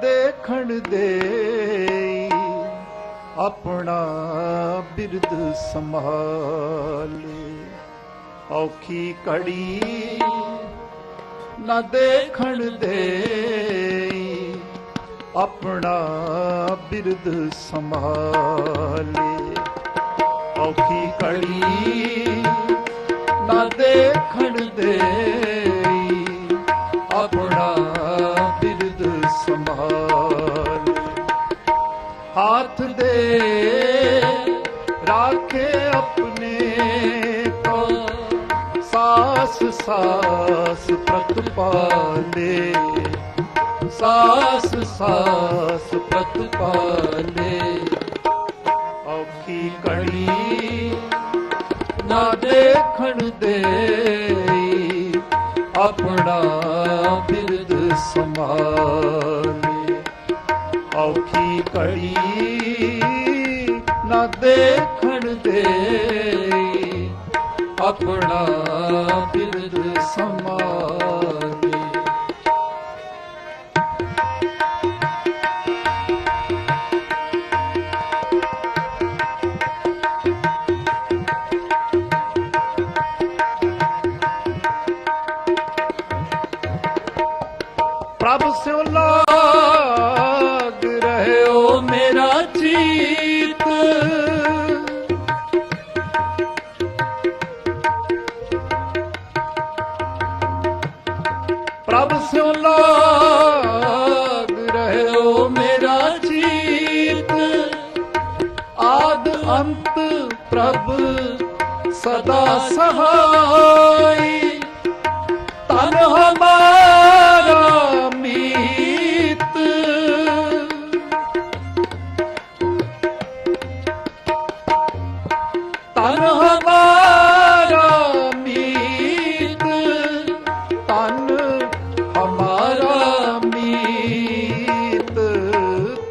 ਦੇਖਣ ਦੇ ਆਪਣਾ ਬਿਰਦ ਸੰਭਾਲੇ। ਔਖੀ ਘੜੀ ਨਾ ਦੇਖਣ ਦੇ ਆਪਣਾ ਬਿਰਦ ਸੰਭਾਲੇ। ਔਖੀ ਘੜੀ ਨਾ ਦੇਖਣ ਦੇ ਰਾਖੇ ਆਪਣੇ ਕੋ ਸਾਸ ਸਾਸ ਪ੍ਰਤਪਾਲੇ ਸਾਸ ਸਾਸ ਪ੍ਰਤਪਾਲੇ ਔਖੀ ਕੜੀ ਨਾ ਦੇਖਣ ਦੇ ਆਪਣਾ ਬਿਰਦ ਸੰਭਾਲੇ ਔਖੀ ਕੜੀ ਨਾ ਦੇਖਣ ਦੇ। ਆਪਣਾ ਬਿਰਦ ਸੰਭਾਲੇ ਪ੍ਰਭ ਸਿਉ ਲਾਗ ਰਹਿਓ ਮੇਰਾ ਚੀਤ। ਆਦ ਅੰਤ ਪ੍ਰਭ ਸਦਾ ਸਹਾਈ। ਤਨ ਹਮਾਰਾ ਮੀਤ। ਤਨ ਹਮਾਰਾ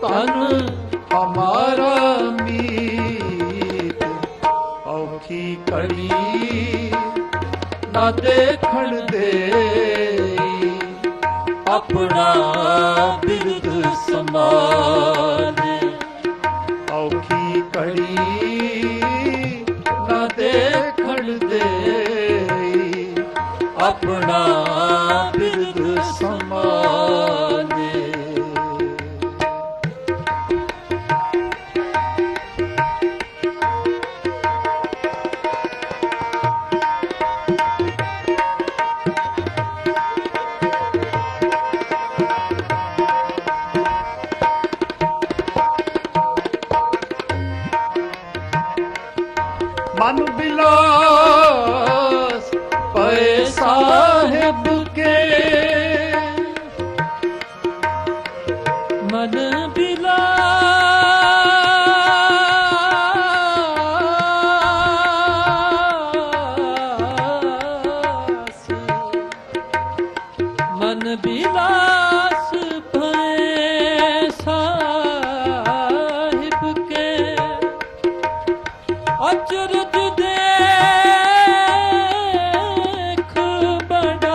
ਤਨ ਹਮਾਰਾ ਮੀਤ, ਔਖੀ ਕੜੀ ਨਾ ਦੇਖਣ ਦੇ ਆਪਣਾ ਬਿਰਦ ਸੰਭਾਲੇ। ਔਖੀ ਕੜੀ ਨਾ ਦੇਖਣ ਦੇ ਆਪਣਾ ਅਚਰਜ ਦੇਖ ਬੜਾਈ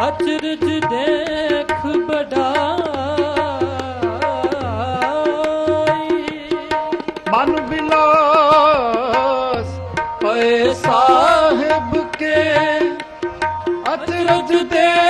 ਅਚਰਜ ਦੇਖ ਬੜਾਈ ਮਨ ਬਿਲਾਸ ਪਏ ਸਾਹਿਬ ਕੇ ਅਚਰਜ ਦੇਖ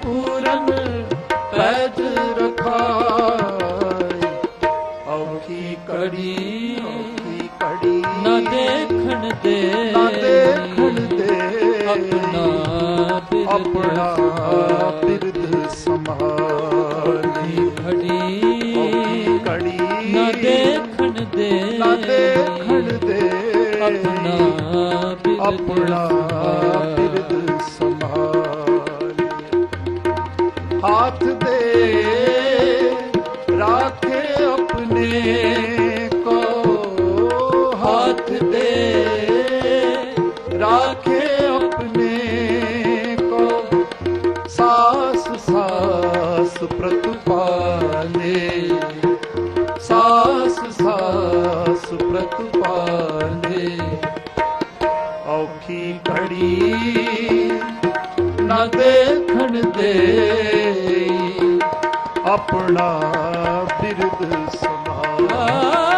ਦੇ ਖੁੱਲਦੇ ਆਪਣਾ ਆਪਣਾ ਬਿਰਦ ਸੰਭਾਲੀ ਘੜੀ ਘੜੀ ਨਾ ਦੇ ਨਾ ਦੇਖਣ ਦੇ ਆਪਣਾ ਸਾਸ ਪ੍ਰਤਪਾਲੇ ਸਾਸ ਸਾਸ ਪ੍ਰਤਪਾਲੇ ਔਖੀ ਘੜੀ ਨਾ ਦੇਖਣ ਦੇ ਆਪਣਾ ਬਿਰਦ ਸਮਾਲ